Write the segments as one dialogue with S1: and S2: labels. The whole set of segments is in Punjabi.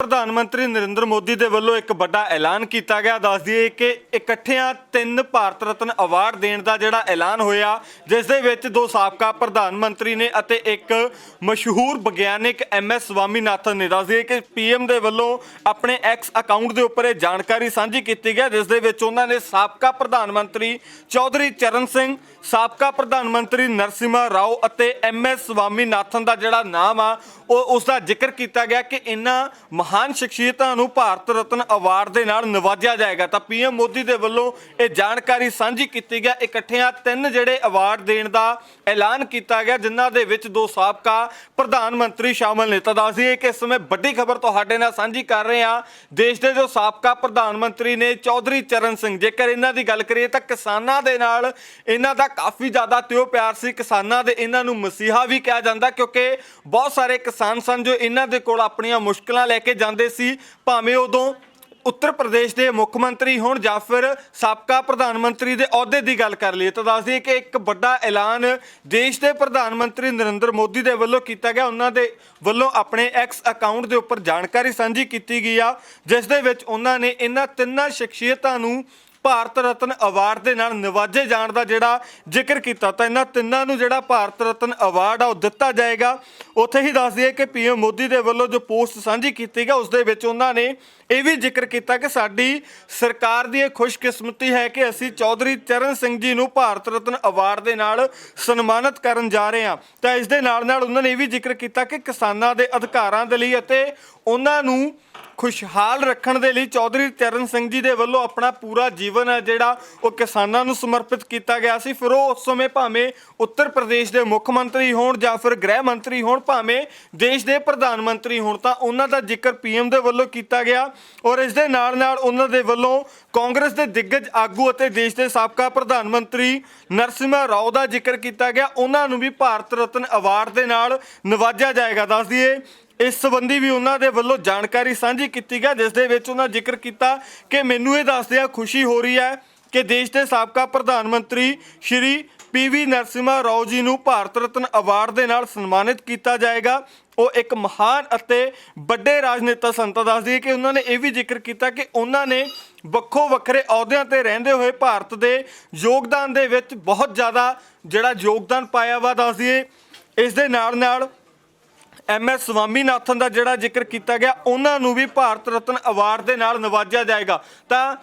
S1: ਪ੍ਰਧਾਨ ਮੰਤਰੀ ਨਰਿੰਦਰ ਮੋਦੀ ਦੇ ਵੱਲੋਂ ਇੱਕ ਵੱਡਾ ਐਲਾਨ ਕੀਤਾ ਗਿਆ। ਦੱਸ ਦਈਏ ਕਿ ਇਕੱਠਿਆਂ ਤਿੰਨ ਭਾਰਤ ਰਤਨ ਅਵਾਰਡ ਦੇਣ ਦਾ ਜਿਹੜਾ ਐਲਾਨ ਹੋਇਆ, ਜਿਸ ਦੇ ਵਿੱਚ ਦੋ ਸਾਬਕਾ ਪ੍ਰਧਾਨ ਮੰਤਰੀ ਨੇ ਅਤੇ ਇੱਕ ਮਸ਼ਹੂਰ ਵਿਗਿਆਨਿਕ ਐਮ ਐਸ ਸਵਾਮੀਨਾਥਨ ਨੇ। ਦੱਸ ਦਈਏ ਕਿ ਪੀਐਮ ਦੇ ਵੱਲੋਂ ਆਪਣੇ ਐਕਸ ਅਕਾਊਂਟ ਦੇ ਉੱਪਰ ਇਹ ਜਾਣਕਾਰੀ ਸਾਂਝੀ ਕੀਤੀ ਗਈ, ਜਿਸ ਦੇ ਵਿੱਚ ਉਹਨਾਂ ਨੇ ਸਾਬਕਾ ਪ੍ਰਧਾਨ ਮੰਤਰੀ ਚੌਧਰੀ ਚਰਨ ਸਿੰਘ, ਸਾਬਕਾ ਪ੍ਰਧਾਨ ਮੰਤਰੀ ਨਰਸਿਮਾ ਰਾਓ ਅਤੇ ਐਮ ਐਸ ਸਵਾਮੀਨਾਥਨ ਦਾ ਜਿਹੜਾ ਨਾਮ ਆ, ਉਹ ਉਸ ਦਾ ਜ਼ਿਕਰ ਕੀਤਾ ਗਿਆ ਕਿ ਇਹਨਾਂ ਮਹਾਨ ਸ਼ਖਸੀਅਤਾਂ ਨੂੰ ਭਾਰਤ ਰਤਨ ਅਵਾਰਡ ਦੇ ਨਾਲ ਨਵਾਜਿਆ ਜਾਏਗਾ। ਤਾਂ ਪੀਐਮ ਮੋਦੀ ਦੇ ਵੱਲੋਂ ਇਹ ਜਾਣਕਾਰੀ ਸਾਂਝੀ ਕੀਤੀ ਗਿਆ। ਇਕੱਠਿਆਂ ਤਿੰਨ ਜਿਹੜੇ ਅਵਾਰਡ ਦੇਣ ਦਾ ਐਲਾਨ ਕੀਤਾ ਗਿਆ, ਜਿਨ੍ਹਾਂ ਦੇ ਵਿੱਚ ਦੋ ਸਾਬਕਾ ਪ੍ਰਧਾਨ ਮੰਤਰੀ ਸ਼ਾਮਲ ਨੇ। ਤਾਂ ਦੱਸ ਕਿ ਇਸ ਸਮੇਂ ਵੱਡੀ ਖਬਰ ਤੁਹਾਡੇ ਨਾਲ ਸਾਂਝੀ ਕਰ ਰਹੇ ਹਾਂ। ਦੇਸ਼ ਦੇ ਜੋ ਸਾਬਕਾ ਪ੍ਰਧਾਨ ਮੰਤਰੀ ਨੇ ਚੌਧਰੀ ਚਰਨ ਸਿੰਘ। ਜੇਕਰ ਇਹਨਾਂ ਦੀ ਗੱਲ ਕਰੀਏ ਤਾਂ ਕਿਸਾਨਾਂ ਦੇ ਨਾਲ ਇਹਨਾਂ ਦਾ ਕਾਫੀ ਜ਼ਿਆਦਾ ਤਿਉ ਪਿਆਰ ਸੀ। ਕਿਸਾਨਾਂ ਦੇ ਇਹਨਾਂ ਨੂੰ ਮਸੀਹਾ ਵੀ ਕਿਹਾ ਜਾਂਦਾ, ਕਿਉਂਕਿ ਬਹੁਤ ਸਾਰੇ ਕਿਸਾਨ ਸਨ ਜੋ ਇਹਨਾਂ ਦੇ ਕੋਲ ਆਪਣੀਆਂ ਮੁਸ਼ਕਲਾਂ ਲੈ ਕੇ ਜਾਂਦੇ ਸੀ, ਭਾਵੇਂ ਉਦੋਂ ਉੱਤਰ ਪ੍ਰਦੇਸ਼ ਦੇ ਮੁੱਖ ਮੰਤਰੀ ਹੋਣ ਜਾਂ ਫਿਰ ਸਾਬਕਾ ਪ੍ਰਧਾਨ ਮੰਤਰੀ ਦੇ ਅਹੁਦੇ ਦੀ ਗੱਲ ਕਰ ਲਈਏ ਤਾਂ ਦੱਸ ਦਈਏ ਕਿ ਇੱਕ ਵੱਡਾ ਐਲਾਨ ਦੇਸ਼ ਦੇ ਪ੍ਰਧਾਨ ਮੰਤਰੀ ਨਰਿੰਦਰ ਮੋਦੀ ਦੇ ਵੱਲੋਂ ਕੀਤਾ ਗਿਆ। ਉਹਨਾਂ ਦੇ ਵੱਲੋਂ ਆਪਣੇ ਐਕਸ ਅਕਾਊਂਟ ਦੇ ਉੱਪਰ ਜਾਣਕਾਰੀ ਸਾਂਝੀ ਕੀਤੀ ਗਈ ਆ, ਜਿਸ ਦੇ ਵਿੱਚ ਉਹਨਾਂ ਨੇ ਇਹਨਾਂ ਤਿੰਨਾਂ ਸ਼ਖਸੀਅਤਾਂ ਨੂੰ ਭਾਰਤ ਰਤਨ ਅਵਾਰਡ ਦੇ ਨਾਲ ਨਿਵਾਜੇ ਜਾਣ ਦਾ ਜਿਹੜਾ ਜ਼ਿਕਰ ਕੀਤਾ। ਤਾਂ ਇਹਨਾਂ ਤਿੰਨਾਂ ਨੂੰ ਜਿਹੜਾ ਭਾਰਤ ਰਤਨ ਅਵਾਰਡ ਆ, ਉਹ ਦਿੱਤਾ ਜਾਏਗਾ। ਉੱਥੇ ਹੀ ਦੱਸ ਦਈਏ ਕਿ ਪੀਐਮ ਮੋਦੀ ਦੇ ਵੱਲੋਂ ਜੋ ਪੋਸਟ ਸਾਂਝੀ ਕੀਤੀ ਗਈ, ਉਸ ਦੇ ਵਿੱਚ ਉਹਨਾਂ ਨੇ ਇਹ ਵੀ ਜ਼ਿਕਰ ਕੀਤਾ ਕਿ ਸਾਡੀ ਸਰਕਾਰ ਦੀ ਇਹ ਖੁਸ਼ਕਿਸਮਤੀ ਹੈ ਕਿ ਅਸੀਂ ਚੌਧਰੀ ਚਰਨ ਸਿੰਘ ਜੀ ਨੂੰ ਭਾਰਤ ਰਤਨ ਅਵਾਰਡ ਦੇ ਨਾਲ ਸਨਮਾਨਿਤ ਕਰਨ ਜਾ ਰਹੇ ਹਾਂ। ਤਾਂ ਇਸ ਦੇ ਨਾਲ ਨਾਲ ਉਹਨਾਂ ਨੇ ਇਹ ਵੀ ਜ਼ਿਕਰ ਕੀਤਾ ਕਿ ਕਿਸਾਨਾਂ ਦੇ ਅਧਿਕਾਰਾਂ ਦੇ ਲਈ ਅਤੇ ਉਹਨਾਂ ਨੂੰ ਖੁਸ਼ਹਾਲ ਰੱਖਣ ਦੇ ਲਈ ਚੌਧਰੀ ਚਰਨ ਸਿੰਘ ਜੀ ਦੇ ਵੱਲੋਂ ਆਪਣਾ ਪੂਰਾ ਜੀਵਨ ਹੈ ਜਿਹੜਾ ਉਹ ਕਿਸਾਨਾਂ ਨੂੰ ਸਮਰਪਿਤ ਕੀਤਾ ਗਿਆ ਸੀ। ਫਿਰ ਉਹ ਉਸ ਸਮੇਂ ਭਾਵੇਂ ਉੱਤਰ ਪ੍ਰਦੇਸ਼ ਦੇ ਮੁੱਖ ਮੰਤਰੀ ਹੋਣ ਜਾਂ ਫਿਰ ਗ੍ਰਹਿ ਮੰਤਰੀ ਹੋਣ ਭਾਵੇਂ ਦੇਸ਼ ਦੇ ਪ੍ਰਧਾਨ ਮੰਤਰੀ ਹੋਣ, ਤਾਂ ਉਹਨਾਂ ਦਾ ਜ਼ਿਕਰ ਪੀਐਮ ਦੇ ਵੱਲੋਂ ਕੀਤਾ ਗਿਆ ਔਰ ਇਸ ਦੇ ਨਾਲ ਨਾਲ ਉਹਨਾਂ ਦੇ ਵੱਲੋਂ ਕਾਂਗਰਸ ਦੇ ਦਿੱਗਜ ਆਗੂ ਅਤੇ ਦੇਸ਼ ਦੇ ਸਾਬਕਾ ਪ੍ਰਧਾਨ ਮੰਤਰੀ ਨਰਸਿਮਹਾ ਰਾਓ ਦਾ ਜ਼ਿਕਰ ਕੀਤਾ ਗਿਆ। ਉਹਨਾਂ ਨੂੰ ਵੀ ਭਾਰਤ ਰਤਨ ਅਵਾਰਡ ਦੇ ਨਾਲ ਨਵਾਜਿਆ ਜਾਏਗਾ। ਦੱਸ ਦਈਏ, ਇਸ ਸੰਬੰਧੀ ਵੀ ਉਹਨਾਂ ਦੇ ਵੱਲੋਂ ਜਾਣਕਾਰੀ ਸਾਂਝੀ ਕੀਤੀ ਗਿਆ ਜਿਸ ਦੇ ਵਿੱਚ ਉਹਨਾਂ ਜ਼ਿਕਰ ਕੀਤਾ ਕਿ ਮੈਨੂੰ ਇਹ ਦੱਸਦਿਆਂ ਖੁਸ਼ੀ ਹੋ ਰਹੀ ਹੈ ਕਿ ਦੇਸ਼ ਦੇ ਸਾਬਕਾ ਪ੍ਰਧਾਨ ਮੰਤਰੀ ਸ਼੍ਰੀ ਪੀਵੀ ਨਰਸਿਮਾ ਰਾਓ ਜੀ ਨੂੰ ਭਾਰਤ ਰਤਨ ਅਵਾਰਡ ਦੇ ਨਾਲ ਸਨਮਾਨਿਤ ਕੀਤਾ ਜਾਏਗਾ। ਉਹ ਇੱਕ ਮਹਾਨ ਅਤੇ ਵੱਡੇ ਰਾਜਨੇਤਾ ਸੰਤਾ ਦੱਸਦੀ ਹੈ ਕਿ ਉਹਨਾਂ ਨੇ ਇਹ ਵੀ ਜ਼ਿਕਰ ਕੀਤਾ ਕਿ ਉਹਨਾਂ ਨੇ ਵੱਖੋ ਵੱਖਰੇ ਅਹੁਦਿਆਂ ਤੇ ਰਹਿੰਦੇ ਹੋਏ ਭਾਰਤ ਦੇ ਯੋਗਦਾਨ ਦੇ ਵਿੱਚ ਬਹੁਤ ਜ਼ਿਆਦਾ ਜਿਹੜਾ ਯੋਗਦਾਨ ਪਾਇਆ ਵਾ ਦੱਸਦੀਏ ਇਸ ਦੇ ਨਾਲ ਨਾਲ ਐਮ ਐਸ ਸਵਾਮੀਨਾਥਨ ਦਾ ਜਿਹੜਾ ਜ਼ਿਕਰ ਕੀਤਾ ਗਿਆ, ਉਹਨਾਂ ਨੂੰ ਵੀ ਭਾਰਤ ਰਤਨ ਅਵਾਰਡ ਦੇ ਨਾਲ ਨਵਾਜਿਆ ਜਾਏਗਾ। ਤਾਂ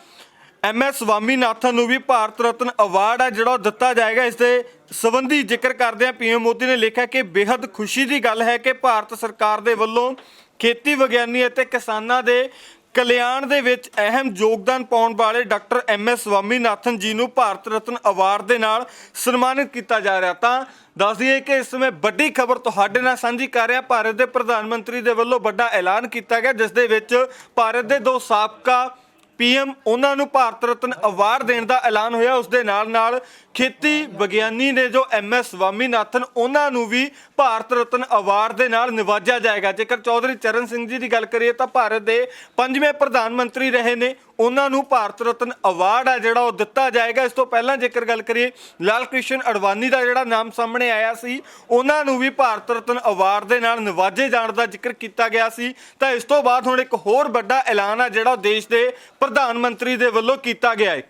S1: ਐਮ ਐਸ ਸਵਾਮੀਨਾਥਨ ਨੂੰ ਵੀ ਭਾਰਤ ਰਤਨ ਅਵਾਰਡ ਹੈ ਜਿਹੜਾ ਉਹ ਦਿੱਤਾ ਜਾਏਗਾ। ਇਸ ਦੇ ਸੰਬੰਧੀ ਜ਼ਿਕਰ ਕਰਦਿਆਂ ਆ ਪੀਐਮ ਮੋਦੀ ਨੇ ਲਿਖਿਆ ਕਿ ਬੇहद ਖੁਸ਼ੀ ਦੀ ਗੱਲ ਹੈ ਕਿ ਭਾਰਤ ਸਰਕਾਰ ਦੇ ਵੱਲੋਂ ਖੇਤੀ ਵਿਗਿਆਨੀ ਅਤੇ ਕਿਸਾਨਾਂ ਦੇ ਕਲਿਆਣ ਦੇ ਵਿੱਚ ਅਹਿਮ ਯੋਗਦਾਨ ਪਾਉਣ ਵਾਲੇ ਡਾਕਟਰ ਐਮ ਐਸ ਸਵਾਮੀਨਾਥਨ ਜੀ ਨੂੰ ਭਾਰਤ ਰਤਨ ਅਵਾਰਡ ਦੇ ਨਾਲ ਸਨਮਾਨਿਤ ਕੀਤਾ ਜਾ ਰਿਹਾ। ਤਾਂ ਦੱਸ ਦਈਏ ਕਿ ਇਸ ਸਮੇਂ ਵੱਡੀ ਖਬਰ ਤੁਹਾਡੇ ਨਾਲ ਸਾਂਝੀ ਕਰ ਰਿਹਾ। ਭਾਰਤ ਦੇ ਪ੍ਰਧਾਨ ਮੰਤਰੀ ਦੇ ਵੱਲੋਂ ਵੱਡਾ ਐਲਾਨ ਕੀਤਾ ਗਿਆ, ਜਿਸ ਦੇ ਵਿੱਚ ਭਾਰਤ ਦੇ ਦੋ ਸਾਬਕਾ ਪੀਐਮ ਉਹਨਾਂ ਨੂੰ ਭਾਰਤ ਰਤਨ ਅਵਾਰਡ ਦੇਣ ਦਾ ਐਲਾਨ ਹੋਇਆ ਉਸ ਦੇ ਨਾਲ ਨਾਲ ਖੇਤੀ ਵਿਗਿਆਨੀ ਨੇ ਜੋ ਐਮਐਸ ਸਵਾਮੀਨਾਥਨ, ਉਹਨਾਂ ਨੂੰ ਵੀ ਭਾਰਤ ਰਤਨ ਅਵਾਰਡ ਦੇ ਨਾਲ ਨਿਵਾਜਿਆ ਜਾਏਗਾ। ਜੇਕਰ ਚੌਧਰੀ ਚਰਨ ਸਿੰਘ ਜੀ ਦੀ ਗੱਲ ਕਰੀਏ ਤਾਂ ਭਾਰਤ ਦੇ ਪੰਜਵੇਂ ਪ੍ਰਧਾਨ ਮੰਤਰੀ ਰਹੇ ਨੇ। ਉਹਨਾਂ ਨੂੰ ਭਾਰਤ ਰਤਨ ਅਵਾਰਡ ਆ ਜਿਹੜਾ ਉਹ ਦਿੱਤਾ ਜਾਏਗਾ। ਇਸ ਤੋਂ ਪਹਿਲਾਂ ਜੇਕਰ ਗੱਲ ਕਰੀਏ ਲਾਲ ਕ੍ਰਿਸ਼ਨ ਅਡਵਾਨੀ ਦਾ ਜਿਹੜਾ ਨਾਮ ਸਾਹਮਣੇ ਆਇਆ ਸੀ, ਉਹਨਾਂ ਨੂੰ ਵੀ ਭਾਰਤ ਰਤਨ ਅਵਾਰਡ ਦੇ ਨਾਲ ਨਿਵਾਜੇ ਜਾਣ ਦਾ ਜ਼ਿਕਰ ਕੀਤਾ ਗਿਆ ਸੀ। ਤਾਂ ਇਸ ਤੋਂ ਬਾਅਦ ਹੁਣ ਇੱਕ ਹੋਰ ਵੱਡਾ ਐਲਾਨ ਆ ਜਿਹੜਾ ਉਹ ਦੇਸ਼ ਦੇ ਪ੍ਰਧਾਨ ਮੰਤਰੀ ਦੇ ਵੱਲੋਂ ਕੀਤਾ ਗਿਆ ਹੈ